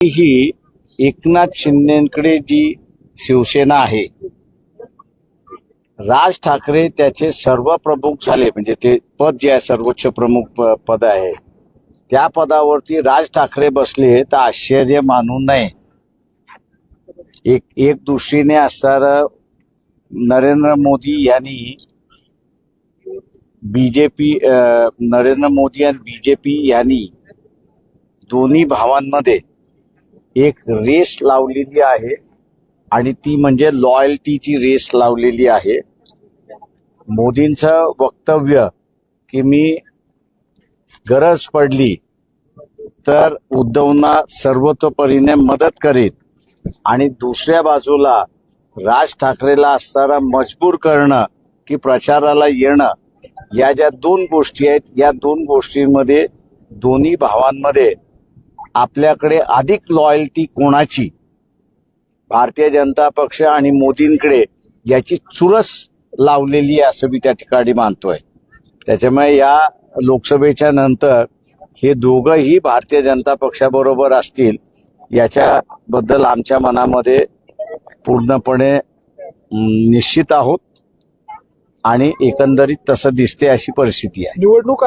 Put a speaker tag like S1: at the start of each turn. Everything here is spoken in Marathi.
S1: ही एकनाथ शिंदेकडे जी शिवसेना आहे राज ठाकरे त्याचे सर्व प्रमुख झाले म्हणजे ते पद जे आहे सर्वोच्च प्रमुख पद आहे त्या पदावरती राज ठाकरे बसले तर आश्चर्य मानू नये. एक एक दृष्टीने असणार नरेंद्र मोदी यांनी बीजेपी नरेंद्र मोदी आणि बीजेपी यांनी दोन्ही भावांमध्ये एक रेस लावलेली आहे आणि ती म्हणजे लॉयल्टीची रेस लावलेली आहे. मोदींचं वक्तव्य की मी गरज पडली तर उद्धवना सर्वतोपरीने मदत करीत आणि दुसऱ्या बाजूला राज ठाकरेला असताना मजबूर करणं की प्रचाराला येणं या ज्या दोन गोष्टी आहेत या दोन गोष्टींमध्ये दोन्ही भावांमध्ये आपल्याकडे अधिक लॉयल्टी कोणाची? भारतीय जनता पक्ष आणि मोदींकडे याची चुरस लावलेली आहे असं मी त्या ठिकाणी मानतोय. त्याच्यामुळे या लोकसभेच्या नंतर हे दोघंही भारतीय जनता पक्षाबरोबर असतील याच्याबद्दल आमच्या मनामध्ये पूर्णपणे निश्चित आहोत आणि एकंदरीत तसं दिसते अशी परिस्थिती आहे.
S2: निवडणूक